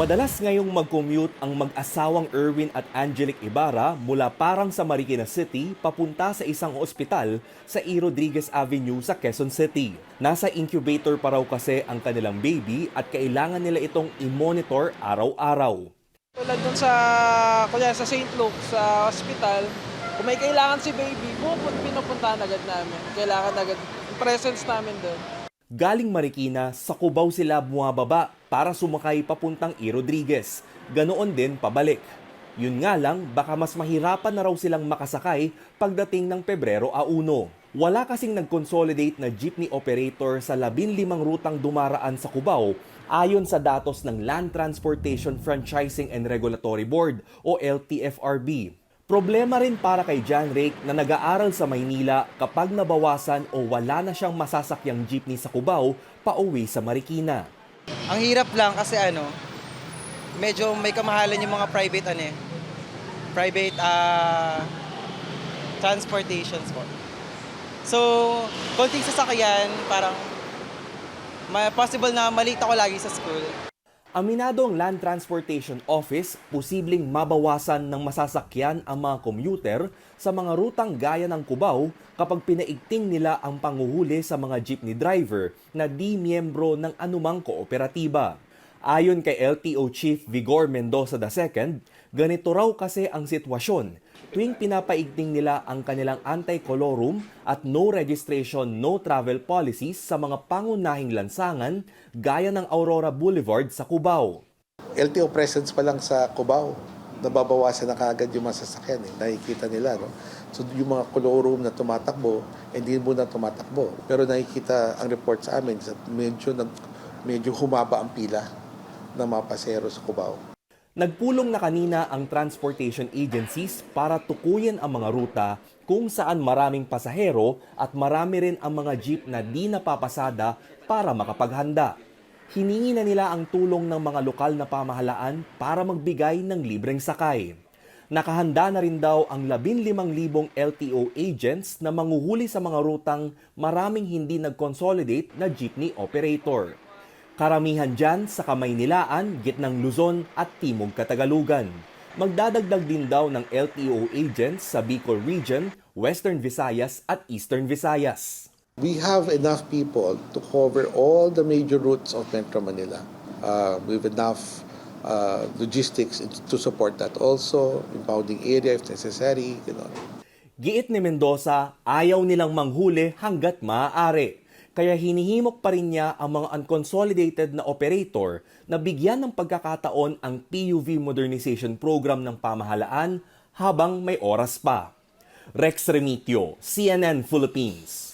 Madalas ngayong mag-commute ang mag-asawang Erwin at Angelic Ibarra mula parang sa Marikina City papunta sa isang ospital sa E. Rodriguez Avenue sa Quezon City. Nasa incubator pa raw kasi ang kanilang baby at kailangan nila itong i-monitor araw-araw. Tulad dun sa, kunya sa St. Luke, sa hospital, kung may kailangan si baby, pupun, pinupuntahan agad namin. Kailangan agad, presence namin doon. Galing Marikina, sa Cubao sila bumababa para sumakay papuntang E. Rodriguez. Ganoon din pabalik. Yun nga lang, baka mas mahirapan na raw silang makasakay pagdating ng Pebrero a 1. Wala kasing nag-consolidate na jeepney operator sa 15 rutang dumaraan sa Cubao ayon sa datos ng Land Transportation Franchising and Regulatory Board o LTFRB. Problema rin para kay John Rake na nag-aaral sa Maynila kapag nabawasan o wala na siyang masasakyang jeepney sa Cubao pauwi sa Marikina. Ang hirap lang kasi ano, medyo may kamahalan yung mga private ano eh, private ah transportations po. So, konting sasakyan, parang possible na malate ako lagi sa school. Aminado ang Land Transportation Office, posibleng mabawasan ng masasakyan ang mga commuter sa mga rutang gaya ng Cubao kapag pinaigting nila ang panguhuli sa mga jeepney driver na di miyembro ng anumang kooperatiba. Ayon kay LTO Chief Vigor Mendoza II, ganito raw kasi ang sitwasyon tuwing pinapaigting nila ang kanilang anti-colorum at no registration, no travel policies sa mga pangunahing lansangan gaya ng Aurora Boulevard sa Cubao. LTO presence pa lang sa Cubao, nababawasan na kaagad yung mga sasakyan. Eh. Nakikita nila. No? So yung mga colorum na tumatakbo, hindi muna tumatakbo. Pero nakikita ang report sa amin, medyo, nag, medyo humaba ang pila ng mga pasero sa Cubao. Nagpulong na kanina ang transportation agencies para tukuyin ang mga ruta kung saan maraming pasahero at marami rin ang mga jeep na di napapasada para makapaghanda. Hiningi na nila ang tulong ng mga lokal na pamahalaan para magbigay ng libreng sakay. Nakahanda na rin daw ang 15,000 LTO agents na manguhuli sa mga rutang maraming hindi nag-consolidate na jeepney operator. Karamihan dyan sa Kamaynilaan, Gitnang Luzon at Timog Katagalugan. Magdadagdag din daw ng LTO agents sa Bicol Region, Western Visayas at Eastern Visayas. We have enough people to cover all the major routes of Metro Manila. Uh, we have enough uh, logistics to support that also, impounding area if necessary. You know. Giit ni Mendoza, ayaw nilang manghuli hanggat maaari. Kaya hinihimok pa rin niya ang mga unconsolidated na operator na bigyan ng pagkakataon ang PUV Modernization Program ng pamahalaan habang may oras pa. Rex Remitio, CNN Philippines.